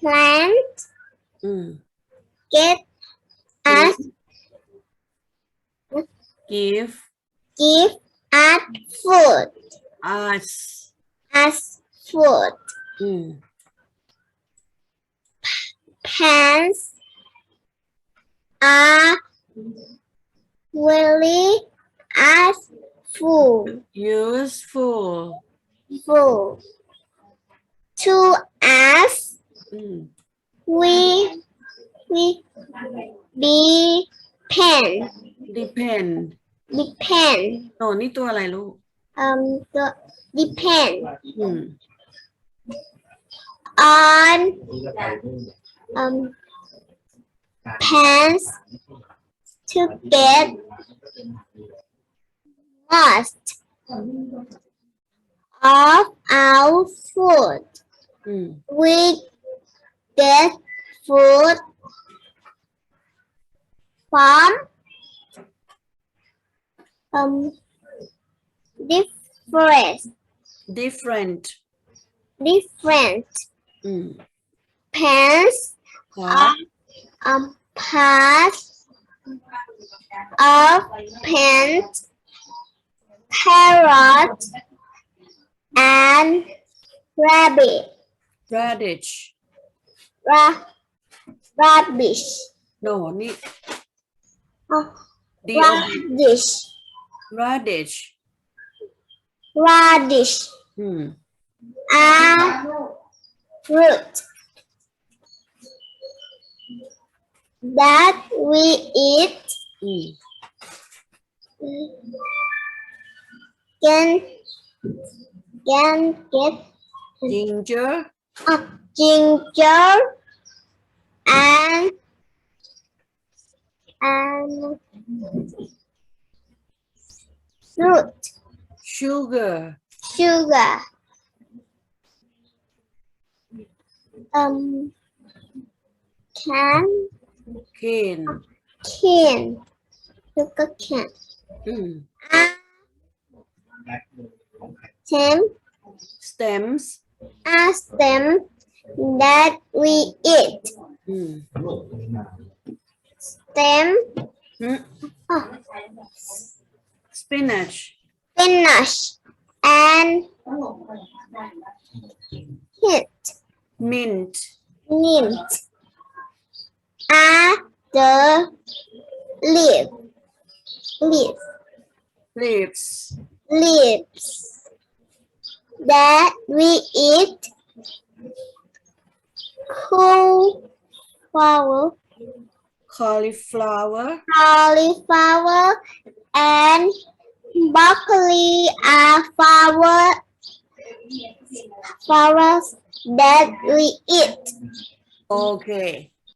plant mm. get us give give us food us us food mm. pants are really us full. useful Full. to อืม we we depend depend depend โนนี่ตัวอะไรลูก um the depend อืม on um pants to get most of our food อืม we Therefore, form um, different. Different. Different. Mm. Pens yeah. are um, parts of paint, carrot, and rabbit. Radish. Ra rubbish. No, need oh, uh, radish. Radish. Radish. Hmm. A root that we eat mm. can can get ginger. Uh, ginger and and fruit. Sugar. Sugar. Um can. Cane can. Sugar can. อืม are stem. Stems. Are stem that we eat. Mm. Stem. Mm. Oh. Spinach. Spinach and mint, Mint. Mint. Are the leaf. Leaf. Leaves. Leaves. That we eat cauliflower, cauliflower, cauliflower, and broccoli are flowers flowers that we eat. Okay.